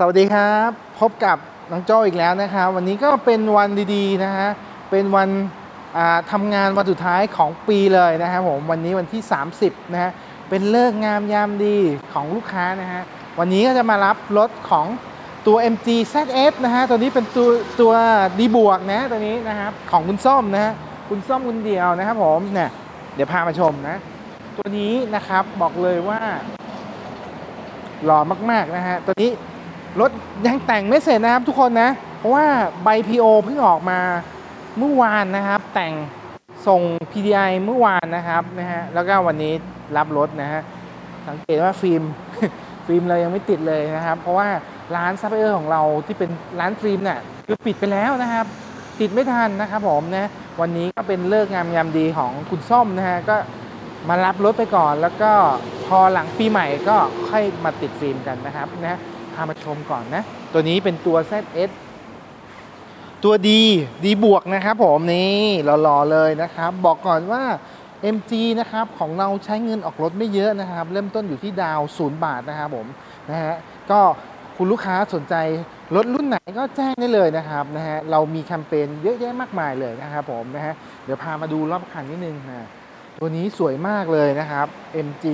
สวัสดีครับ พบกับน้องโจ้อีกแล้วนะครับ วันนี้ก็เป็นวันดีๆนะฮะเป็นวันอ่าทำงานวันสุดท้ายของปีเลยนะครับผมวันนี้วันที่ 30นะฮะเป็นเลิกงามยามดีของลูกค้านะฮะวันนี้ก็จะมารับรถของตัว MG ZF นะฮะตัวนี้เป็นตัวตัวดีบวกนะตัวนี้นะครับของคุณส้มนะฮะคุณส้มคุณเดียวนะครับผมเนี่ยเดี๋ยวพามาชมนะ ตัวนี้นะครับบอกเลยว่าหล่อมากๆนะฮะตัวนี้ รถยังแต่งไม่เสร็จนะครับทุกคนนะ เพราะว่าใบ PO เพิ่งออกมาเมื่อวานนะครับ แต่งส่ง PDI เมื่อวานนะครับนะฮะแล้วก็วันนี้รับรถนะฮะสังเกตว่าฟิล์มฟิล์มเรายังไม่ติดเลยนะครับ เพราะว่าร้านซัพพลายเออร์ของเราที่เป็นร้านฟิล์มเนี่ยคือปิดไปแล้วนะครับ ติดไม่ทันนะครับผมนะวันนี้ก็เป็นเลิกงามยามดีของคุณส้มนะฮะก็มารับรถไปก่อน แล้วก็พอหลังปีใหม่ก็ค่อยมาติดฟิล์มกันนะครับนะามาชมก่อนนะ ตัวนี้เป็นตัว ZS ตัวดีดีบวกนะครับผมนี่หล่อๆเลยนะครับ บอกก่อนว่า MG นะครับของเราใช้เงินออกรถไม่เยอะนะครับ เริ่มต้นอยู่ที่ดาวศูนย์บาทนะครับผมนะฮะก็คุณลูกค้าสนใจรถรุ่นไหนก็แจ้งได้เลยนะครับนะฮะเรามีแคมเปญเยอะแยะมากมายเลยนะครับผมนะฮะเดี๋ยวพามาดูรอบคันนิดนึงนะตัวนี้สวยมากเลยนะครับ MG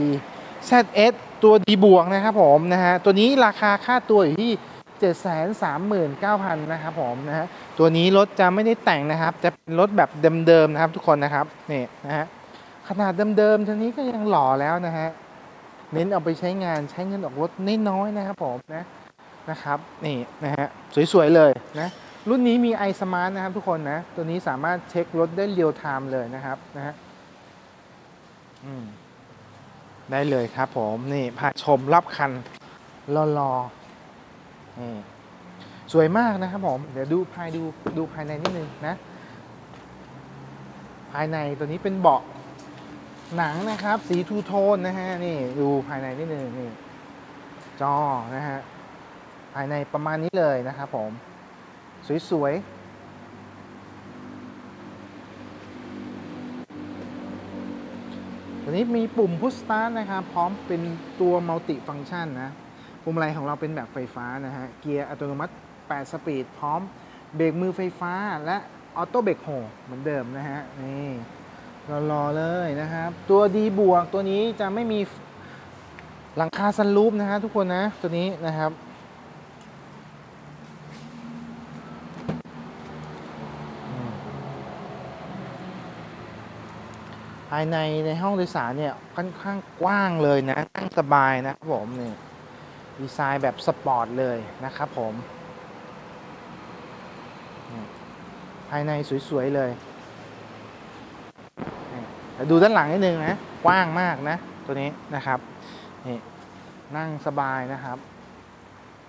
ZS ตัวดีบวกนะครับผมนะฮะตัวนี้ราคาค่าตัวอยู่ที่ 739,000นะครับผมนะฮะตัวนี้รถจะไม่ได้แต่งนะครับ จะเป็นรถแบบเดิมๆนะครับทุกคนนะครับนี่นะฮะขนาดเดิมๆทีนี้ก็ยังหล่อแล้วนะฮะเน้นเอาไปใช้งานใช้เงินออกรถน้อยๆนะครับผมนะนะครับนี่นะฮะสวยๆเลยนะรุ่นนี้มี i smart นะครับทุกคนนะ ตัวนี้สามารถเช็ครถได้เรียลไทม์เลยนะครับนะฮะอืม ได้เลยครับผมนี่พาชมรอบคันรอรอนี่สวยมากนะครับผม เดี๋ยวดูภายดูดูภายในนิดนึงนะ ภายในตัวนี้เป็นเบาะหนังนะครับ สีทูโทนนะฮะนี่ดูภายในนิดนึงนี่จอนะฮะภายในประมาณนี้เลยนะครับผม สวยๆ ตัว นี้มีปุ่มพุชสตาร์ทนะครับ พร้อมเป็นตัวมัลติฟัง c t ชันนะปุ่มอะไรของเราเป็นแบบไฟฟ้านะฮะ เกียร์อัตโนมัติ 8 สปีด พร้อมเบรกมือไฟฟ้าและออโต้เบรกโฮเหมือนเดิมนะฮะ นี่รอๆเลยนะครับ ตัวดีบวกตัวนี้จะไม่มีหลังคาซันรูปนะฮะทุกคนนะ ตัวนี้นะครับายในในห้องโดยสารเนี่ยค่อนข้างกว้างเลยนะนั่งสบายนะครับผมนี่ดีไซน์แบบสปอร์ตเลยนะครับผมภายในสวยๆเลยดูด้านหลังนิดนึงนะกว้างมากนะ ตัวนี้นะครับนี่นั่งสบายนะครับ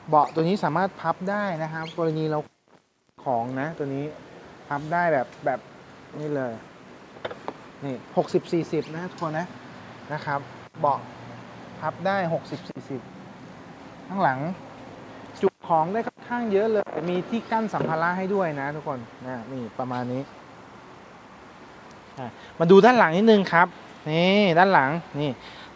เบาะตัวนี้สามารถพับได้นะครับ กรณีเราของนะ ตัวนี้พับได้แบบแบบนี่เลย นี่หกสิบสี่สิบนะทุกคนนะนะครับ เบาะพับได้หกสิบสี่สิบข้างหลัง จุของได้ค่อนข้างเยอะเลย มีที่กั้นสัมภาระให้ด้วยนะทุกคนนะนี่ประมาณนี้มาดูด้านหลังนิดนึงครับนี่ด้านหลังนี่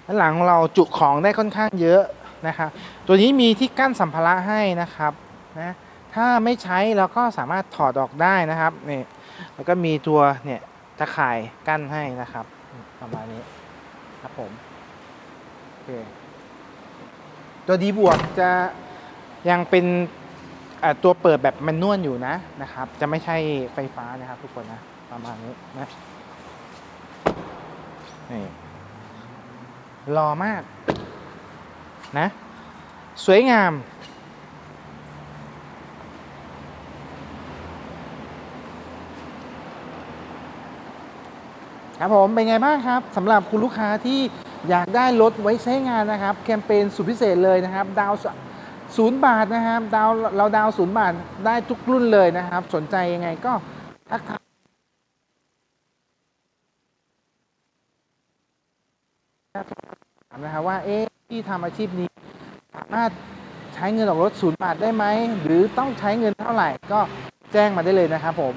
ด้านหลังของเราจุของได้ค่อนข้างเยอะนะครับตัวนี้มีที่กั้นสัมภาระให้นะครับนะถ้าไม่ใช้เราก็สามารถถอดออกได้นะครับนี่แล้วก็มีตัวเนี่ย ตะข่ายกั้นให้นะครับ ประมาณนี้ครับผมโอเคตัวดีบวกจะยังเป็นตัวเปิดแบบแมนนวลอยู่นะนะครับ จะไม่ใช่ไฟฟ้านะครับ ทุกคนนะประมาณนี้นะนี่รอมากนะ สวยงาม ครับผมเป็นไงบ้างครับสำหรับคุณลูกค้าที่อยากได้รถไว้ใช้งานนะครับ แคมเปญสุดพิเศษเลยนะครับ ดาวศูนย์บาทนะครับดาวเราดาวศูนย์บาทได้ทุกรุ่นเลยนะครับ สนใจยังไงก็ทักทายนะครับว่าเอ๊ะที่ทำอาชีพนี้สามารถใช้เงินออกรถศูนย์บาทได้ไหมหรือต้องใช้เงินเท่าไหร่ก็แจ้งมาได้เลยนะครับผม